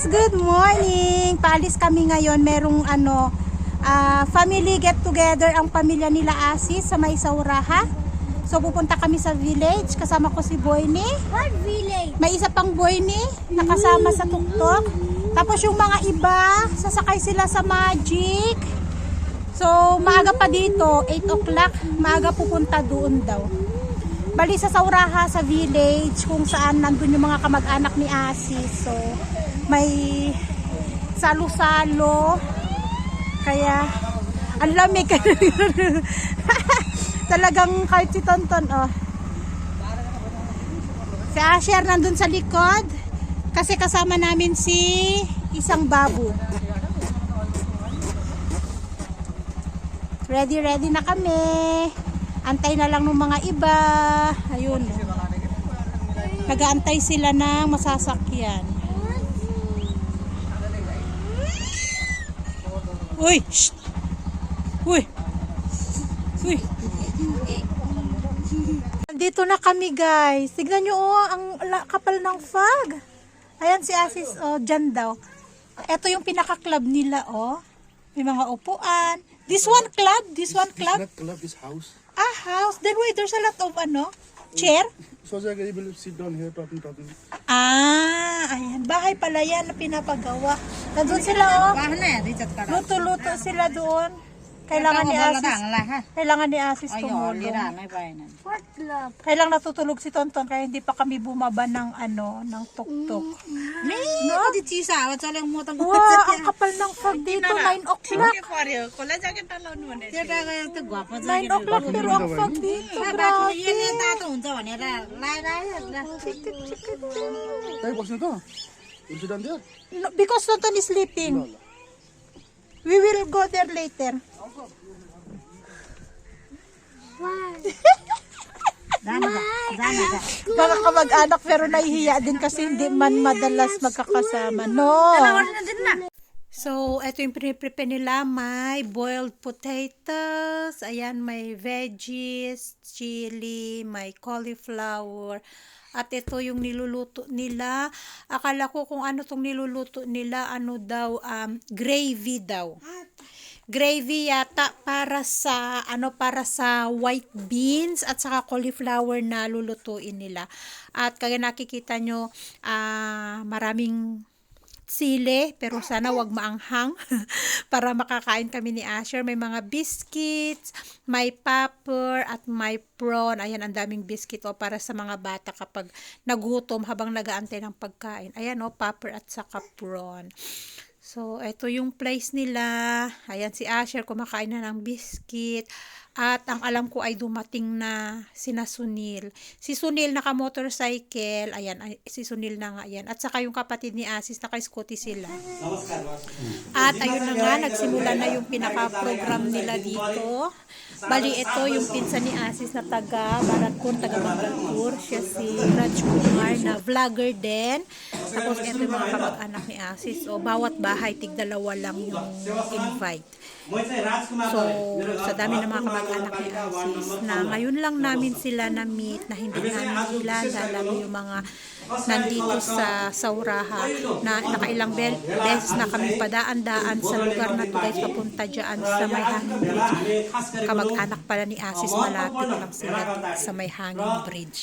guys, good morning. Paalis kami ngayon. Merong ano, ah, family get together ang pamilya nila Asis sa may Sauraha. So pupunta kami sa village. Kasama ko si Boyne. What village? May isa pang Boyne nakasama sa tuktok. Tapos yung mga iba, sasakay sila sa Magic. So maaga pa dito, 8 o'clock. Maaga pupunta doon daw. Bali sa Sauraha sa village kung saan nandun yung mga kamag-anak ni Asis. So may salo-salo. Kaya ang lamig. Talagang kahit si Tonton oh. Si Asher nandun sa likod kasi kasama namin si isang babu. Ready ready na kami. Antay na lang ng mga iba. Ayun. Nagaantay sila ng masasakyan. Uy! Shh! Uy! Uy! Dito na kami guys. Tignan nyo oh, ang kapal ng fog. Ayan si Asis, oh, dyan daw. Ito yung pinaka-club nila, oh. May mga upuan. This one club? This one club? Not club is house. Ah, house. Then wait, there's a lot of ano? Chair? So that you will sit down here talking, talking. Ah, ayan. Bahay pala yan na pinapagawa. Nandun sila, oh. Luto-luto sila doon. Kailangan ni Asis. Kailangan ni Asis tumulong. lira na bayanan. What club? Kailang natutulog si Tonton kaya hindi pa kami bumaba ng ano, ng tuktok. Me, no di chisa, wa chale mo tang Wow, ang kapal ng fog dito, 9 o'clock. kola jacket talon mo ne. Jeta ga to gwapa 9 o'clock pero ang fog dito, Ba grabe. ye ne ta to huncha भने ra lai lai? You sit down there. No, Because Tonton is sleeping. We will go there later. Ga. Mga kamag-anak pero nahihiya din kasi hindi man madalas magkakasama. No! na din na. So, ito yung piniprepare nila. May boiled potatoes. Ayan, may veggies, chili, may cauliflower. At ito yung niluluto nila. Akala ko kung ano tong niluluto nila, ano daw, um, gravy daw. Gravy yata para sa ano para sa white beans at saka cauliflower na lulutuin nila. At kaya nakikita nyo ah, maraming sili, pero sana wag maanghang para makakain kami ni Asher. May mga biscuits, may pepper, at may prawn. Ayan, ang daming biscuit o para sa mga bata kapag nagutom habang nagaantay ng pagkain. Ayan o, pepper at saka prawn. So, ito yung place nila. Ayan, si Asher kumakain na ng biscuit. At ang alam ko ay dumating na sina Sunil. Si Sunil naka-motorcycle. Ayan, ay, si Sunil na nga yan. At saka yung kapatid ni Asis, naka-scooty sila. At ayun na nga, nagsimula na yung pinaka-program nila dito. Bali, ito yung pinsan ni Asis na taga Baratkon, taga Mangalpur. Siya si Raj Kumar na vlogger din. Tapos ito yung mga kamag-anak ni Asis. So, bawat bahay, tig-dalawa lang yung invite. So, sa dami ng mga kamag-anak ni Asis, na ngayon lang namin sila na-meet, na hindi namin kilala, lalo yung mga nandito sa Sauraha, na nakailang bel- beses na kami padaan-daan sa lugar na to guys, papunta dyan sa may hanging bridge. Kamag-anak pala ni Asis, malapit lang sila sa may hanging bridge.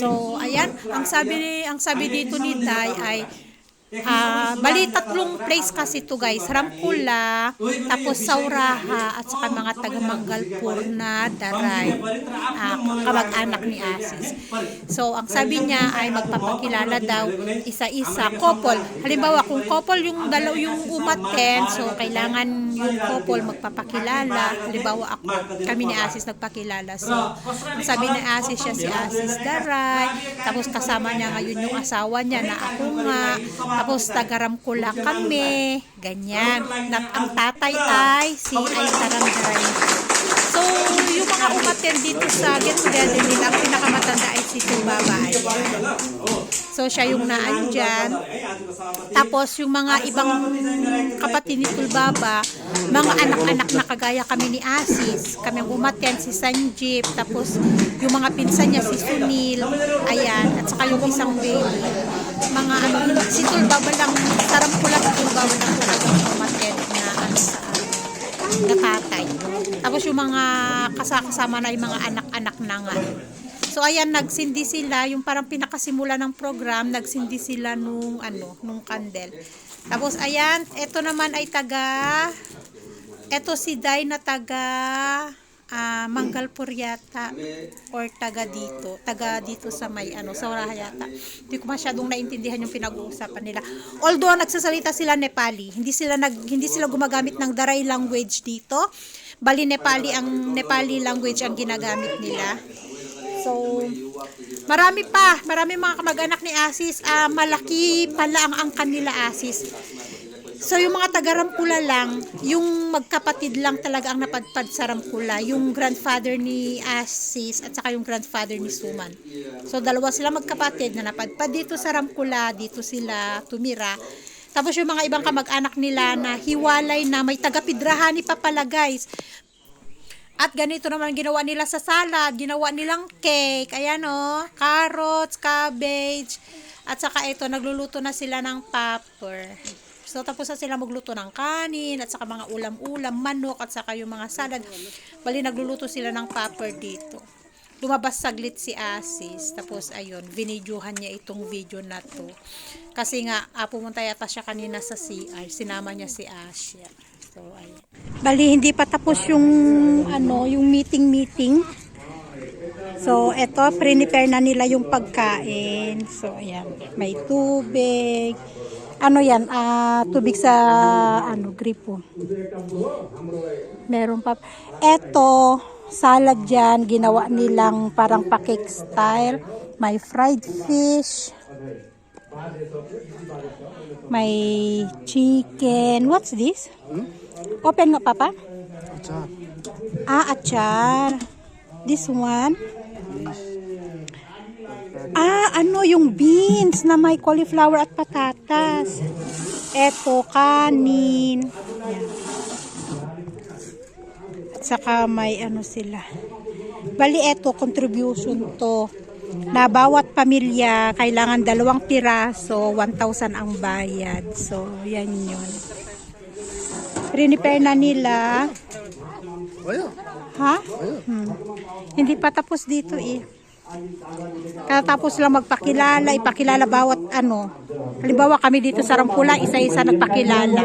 So, ayan, ang sabi ni ang sabi dito ni Day ay Ah, bali tatlong place kasi to guys. Ramkula, tapos Sauraha, at saka mga taga Mangalpur na Daray. Ah, kamag-anak ni Asis. So, ang sabi niya ay magpapakilala daw isa-isa, couple. Halimbawa, kung couple yung dalaw yung umaten, so kailangan yung couple magpapakilala. Halimbawa, ako, kami ni Asis nagpakilala. So, sabi ni Asis siya si Asis Daray. Tapos kasama niya ngayon yung asawa niya na ako nga. Tapos tagaramkula kami. Ganyan. Na, ang tatay ay si Aitaran Daray. So, yung mga umaten dito sa get together nila, ang pinakamatanda ay si Tubaba. So, siya yung naandyan. Tapos, yung mga ibang kapatid ni Tulbaba, mga anak-anak na kagaya kami ni Asis, kami umaten, si Sanjeep, tapos yung mga pinsan niya, si Sunil, ayan, at saka yung isang baby. mga ano, si Tulbaba lang, sarap ko lang Tulbaba lang talaga umattend na ano sa tatay. Tapos yung mga kasakasama na yung mga anak-anak na nga. So ayan, nagsindi sila, yung parang pinakasimula ng program, nagsindi sila nung ano, nung candle. Tapos ayan, ito naman ay taga, ito si Day na taga ah, Manggalpur yata or taga dito, taga dito sa may ano, sa Waraha yata. Hindi ko masyadong naintindihan yung pinag-uusapan nila. Although nagsasalita sila Nepali, hindi sila nag hindi sila gumagamit ng Daray language dito. Bali Nepali ang Nepali language ang ginagamit nila. So, marami pa, marami mga kamag-anak ni Asis, ah, malaki pala ang angkan nila Asis. So, yung mga taga-Ramkula lang, yung magkapatid lang talaga ang napadpad sa Ramkula, yung grandfather ni Asis at saka yung grandfather ni Suman. So, dalawa sila magkapatid na napadpad dito sa Ramkula, dito sila tumira. Tapos yung mga ibang kamag-anak nila na hiwalay na may taga-pidrahani pa pala guys. At ganito naman ginawa nila sa salad, ginawa nilang cake, ayan o, carrots, cabbage, at saka ito, nagluluto na sila ng popper. So, tapos na sila magluto ng kanin, at saka mga ulam-ulam, manok, at saka yung mga salad. Bali, nagluluto sila ng popper dito. Lumabas saglit si Asis. Tapos, ayun, vinidyohan niya itong video na to. Kasi nga, ah, pumunta yata siya kanina sa CR. Sinama niya si Asya. So, ayun. Bali, hindi pa tapos yung, ano, yung meeting-meeting. So, eto, prepare na nila yung pagkain. So, ayan, may tubig. Ano yan, ah, tubig sa, ano, gripo. Meron pa. Eto, salad dyan, ginawa nilang parang pa-cake style. May fried fish. May chicken. What's this? Open nga, Papa. Achar. Ah, achar. This one. Ah, ano yung beans na may cauliflower at patatas. Eto, kanin. At saka may ano sila. Bali, eto, contribution to. Na bawat pamilya, kailangan dalawang piraso, 1,000 ang bayad. So, yan yun. Prepare na nila. Ha? Hmm. Hindi pa tapos dito eh. Katapos lang magpakilala, ipakilala bawat ano. Halimbawa kami dito sa Rampula, isa-isa nagpakilala.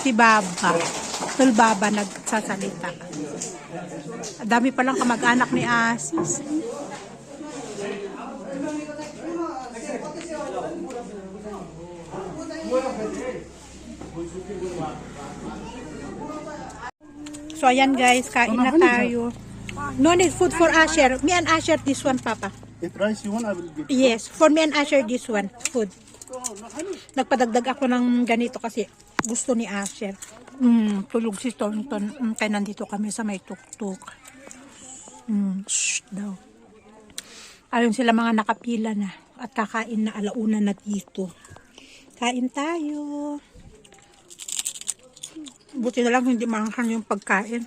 Si Baba. Tul Baba nagsasalita. Dami palang kamag-anak ni Asis. So ayan guys, kain na tayo. No need food for Asher. Me and Asher this one, Papa. If rice you want, I will give. Yes, for me and Asher this one, food. Nagpadagdag ako ng ganito kasi gusto ni Asher. Mm, tulog si Tonton. Mm, kaya nandito kami sa may tuktok. Mm, shh daw. Ayun sila mga nakapila na at kakain na alauna na dito. Kain tayo. Buti na lang hindi manghang yung pagkain.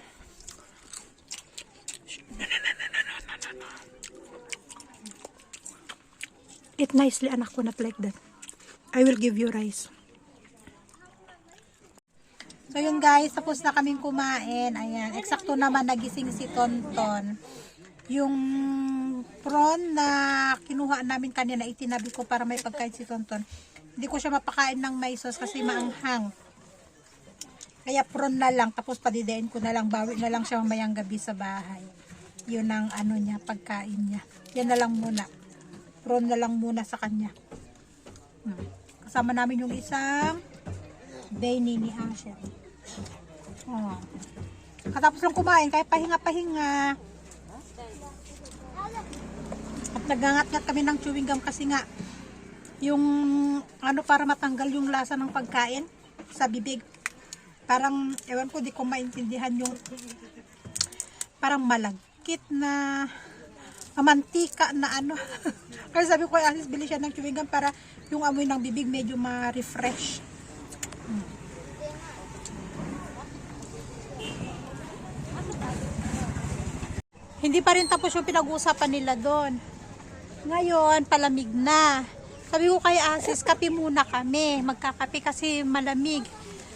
Eat nicely, anak ko, not like that. I will give you rice. So yun guys, tapos na kaming kumain. Ayan, eksakto naman nagising si Tonton. Yung prawn na kinuha namin kanina, itinabi ko para may pagkain si Tonton. Hindi ko siya mapakain ng may sauce kasi maanghang. Kaya prawn na lang, tapos padidain ko na lang, bawi na lang siya mamayang gabi sa bahay. Yun ang ano niya, pagkain niya. Yan na lang muna. Prawn na lang muna sa kanya. Hmm. Kasama namin yung isang Benny ni Asher. Oh. Katapos lang kumain, kaya pahinga-pahinga. At nagangat-ngat kami ng chewing gum kasi nga yung ano para matanggal yung lasa ng pagkain sa bibig. Parang, ewan ko, di ko maintindihan yung parang malagkit na mamantika na ano. Kaya sabi ko, Asis, bili siya ng chewing gum para yung amoy ng bibig medyo ma-refresh. Hindi pa rin tapos yung pinag-uusapan nila doon. Ngayon, palamig na. Sabi ko kay Asis, kape muna kami. Magkakape kasi malamig.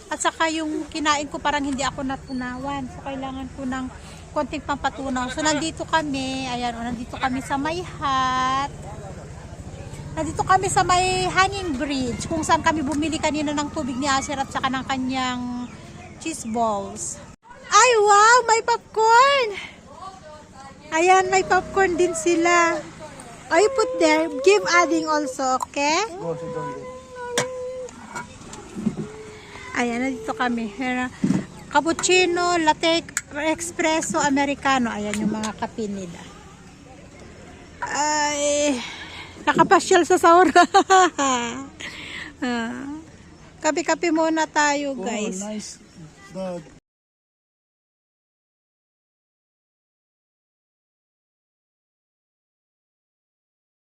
At saka yung kinain ko parang hindi ako natunawan. So, kailangan ko ng konting pampatunaw. So, nandito kami. Ayan, o, nandito kami sa may hut. Nandito kami sa may hanging bridge kung saan kami bumili kanina ng tubig ni Asir at saka ng kanyang cheese balls. Ay, wow! May popcorn! Ayan, may popcorn din sila. Oh, you put there. Give adding also, okay? Go, sit down there. Ayan, nandito kami. Cappuccino, latte, espresso, americano. Ayan yung mga kape nila. Ay, nakapasyal sa sahur. Ah, Kape-kape muna tayo, Oh, guys. nice. The